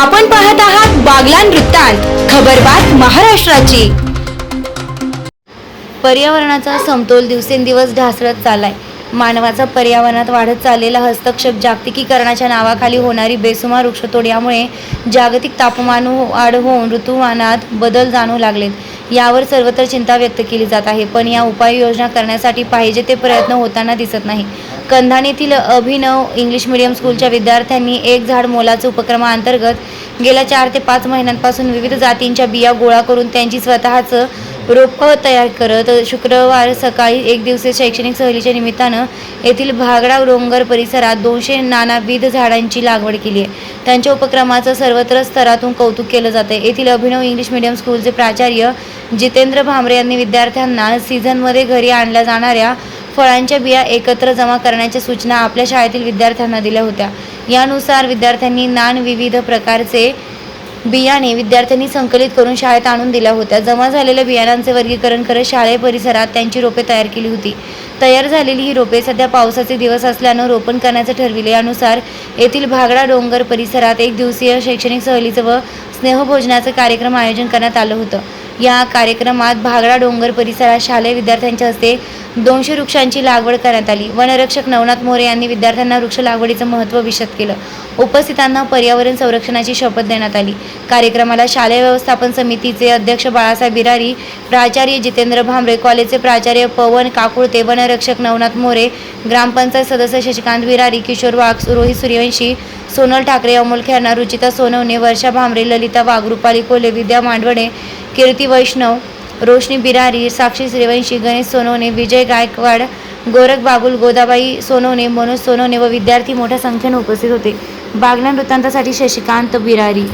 आपण पाहत आहात बागलान वृत्तांत खबरबात महाराष्ट्राची. पर्यावरणाचा समतोल दिवसेंदिवस ढासळत चाललाय. मानवाचा पर्यावरणात वाढत चाललेला हस्तक्षेप जागतिकीकरणाच्या नावाखाली होणारी बेसुमार वृक्षतोड यामुळे जागतिक तापमान हो- वाढ होऊन ऋतुमानात बदल जाणू लागलेत. यावर सर्वत्र चिंता व्यक्त केली जात आहे पण या उपाययोजना करण्यासाठी पाहिजे ते प्रयत्न होताना दिसत नाही. कंधान येथील अभिनव इंग्लिश मीडियम स्कूलच्या विद्यार्थ्यांनी एक झाड मोलाचं उपक्रमाअंतर्गत गेल्या चार ते पाच महिन्यांपासून विविध जातींच्या बिया गोळा करून त्यांची स्वतःचं रोपं तयार करत शुक्रवार सकाळी एक दिवसीय शैक्षणिक सहलीच्या निमित्तानं येथील भागडा डोंगर परिसरात दोनशे नानाविध झाडांची लागवड केली आहे. त्यांच्या उपक्रमाचं सर्वत्र स्तरातून कौतुक केलं जातं येथील अभिनव इंग्लिश मीडियम स्कूलचे प्राचार्य जितेंद्र भांबरे यांनी विद्यार्थ्यांना सीझनमध्ये घरी आणल्या जाणाऱ्या फळांच्या बिया एकत्र जमा करण्याच्या सूचना आपल्या शाळेतील विद्यार्थ्यांना दिल्या होत्या. यानुसार विद्यार्थ्यांनी नान विविध प्रकारचे बियाणे विद्यार्थ्यांनी संकलित करून शाळेत आणून दिल्या होत्या. जमा झालेल्या बियाणांचे वर्गीकरण करत शाळे परिसरात त्यांची रोपे तयार केली होती. तयार झालेली ही रोपे सध्या पावसाचे दिवस असल्यानं रोपण करण्याचं ठरविले. यानुसार येथील भागडा डोंगर परिसरात एक दिवसीय शैक्षणिक सहलीचं व स्नेहभोजनाचं कार्यक्रम आयोजन करण्यात आलं होतं. या कार्यक्रमात भागडा डोंगर परिसरात शालेय विद्यार्थ्यांच्या हस्ते दोनशे वृक्षांची लागवड करण्यात आली. वनरक्षक नवनाथ मोरे यांनी विद्यार्थ्यांना वृक्ष लागवडीचं महत्त्व विशद केलं. उपस्थितांना पर्यावरण संरक्षणाची शपथ देण्यात आली. कार्यक्रमाला शालेय व्यवस्थापन समितीचे अध्यक्ष बाळासाहेब बिरारी प्राचार्य जितेंद्र भांबरे कॉलेजचे प्राचार्य पवन काकुळते वनरक्षक नवनाथ मोरे ग्रामपंचायत सदस्य शशिकांत बिरारी किशोर वाघ रोहित सूर्यवंशी सोनल ठाकरे अमोल खेरणार रुचिता सोनवणे वर्षा भांबरे ललिता वाघ रुपाली कोले विद्या मांडवणे कीर्ती वैष्णव रोशनी बिरारी साक्षी श्रीवंशी गणेश सोनवणे विजय गायकवाड गोरख बागुल गोदाबाई सोनवणे मनोज सोनवणे व विद्यार्थी मोठ्या संख्येने उपस्थित होते. बागलान वृत्तांतासाठी शशिकांत बिरारी.